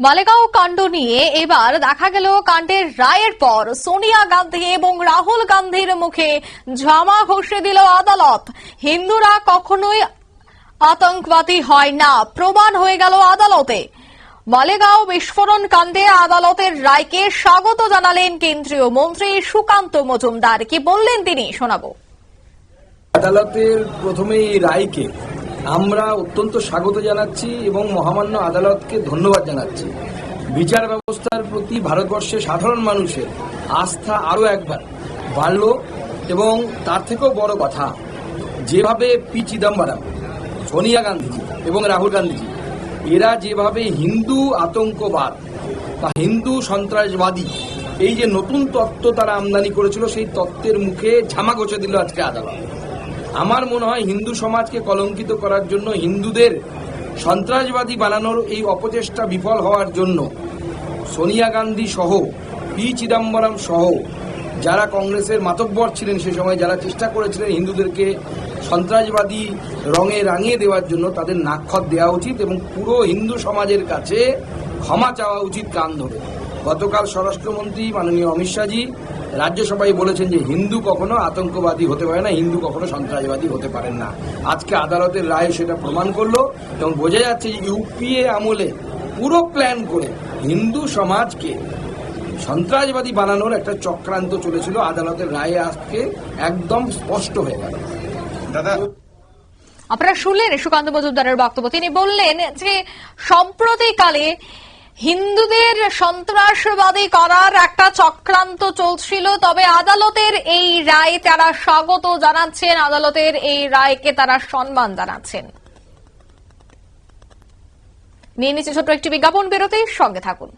মালেগাঁও কাণ্ড নিয়ে এবার দেখা গেল কাণ্ডের রায়ের পর। সোনিয়া গান্ধী এবং রাহুল গান্ধীর মুখে ঝামা ঘষে দিল আদালত। হিন্দুরা কখনোই আতঙ্কবাদী হয় না, প্রমাণ হয়ে গেল আদালতে। মালেগাঁও বিস্ফোরণ কাণ্ডে আদালতের রায়কে স্বাগত জানালেন কেন্দ্রীয় মন্ত্রী সুকান্ত মজুমদার। কি বললেন তিনি? শোনাবো। আদালতের প্রথমে এই রায়কে আমরা অত্যন্ত স্বাগত জানাচ্ছি এবং মহামান্য আদালতকে ধন্যবাদ জানাচ্ছি। বিচার ব্যবস্থার প্রতি ভারতবর্ষের সাধারণ মানুষের আস্থা আরও একবার বাড়ল এবং তার থেকেও বড় কথা, যেভাবে পি চিদম্বরম, সোনিয়া গান্ধীজি এবং রাহুল গান্ধীজি, এরা যেভাবে হিন্দু আতঙ্কবাদ বা হিন্দু সন্ত্রাসবাদী, এই যে নতুন তত্ত্ব তারা আমদানি করেছিল, সেই তত্ত্বের মুখে ঝামা ঘষে দিল আজকে আদালত। আমার মনে হয় হিন্দু সমাজকে কলঙ্কিত করার জন্য হিন্দুদের সন্ত্রাসবাদী বানানোর এই অপচেষ্টা বিফল হওয়ার জন্য সোনিয়া গান্ধী সহ, পি চিদম্বরম সহ, যারা কংগ্রেসের মাতব্বর ছিলেন সে সময়, যারা চেষ্টা করেছিলেন হিন্দুদেরকে সন্ত্রাসবাদী রঙে রাঙিয়ে দেওয়ার জন্য তাদের নাক্ষত দেওয়া উচিত এবং পুরো হিন্দু সমাজের কাছে ক্ষমা চাওয়া উচিত কান ধরে। গতকাল স্বরাষ্ট্রমন্ত্রী মাননীয় অমিত শাহজি রাজ্যসভায় বলেছেন যে হিন্দু কখনো আতঙ্কবাদী হতে পারে না হিন্দু কখনো সন্ত্রাসবাদী হতে পারেন না। আজকে আদালতের রায় সেটা প্রমাণ করল এবং বোঝা যাচ্ছে যে ইউপিএ আমলে পুরো প্ল্যান করে হিন্দু সমাজকে সন্ত্রাসবাদী বানানোর একটা চক্রান্ত চলেছিল। আদালতের রায়ে আজকে একদম স্পষ্ট হয়ে গেল। দাদা। আপনারা শুনলেন সুকান্ত মজুমদারের বক্তব্য। তিনি বললেন যে সম্প্রতিকালে হিন্দুদের সন্ত্রাসবাদী করার একটা চক্রান্ত চলছিল, তবে আদালতের এই রায় তারা স্বাগত জানাচ্ছেন, আদালতের এই রায়কে তারা সম্মান জানাচ্ছেন। নিয়ে নিচ্ছে ছোট্ট একটি বিজ্ঞাপন বেরোতে সঙ্গে থাকুন।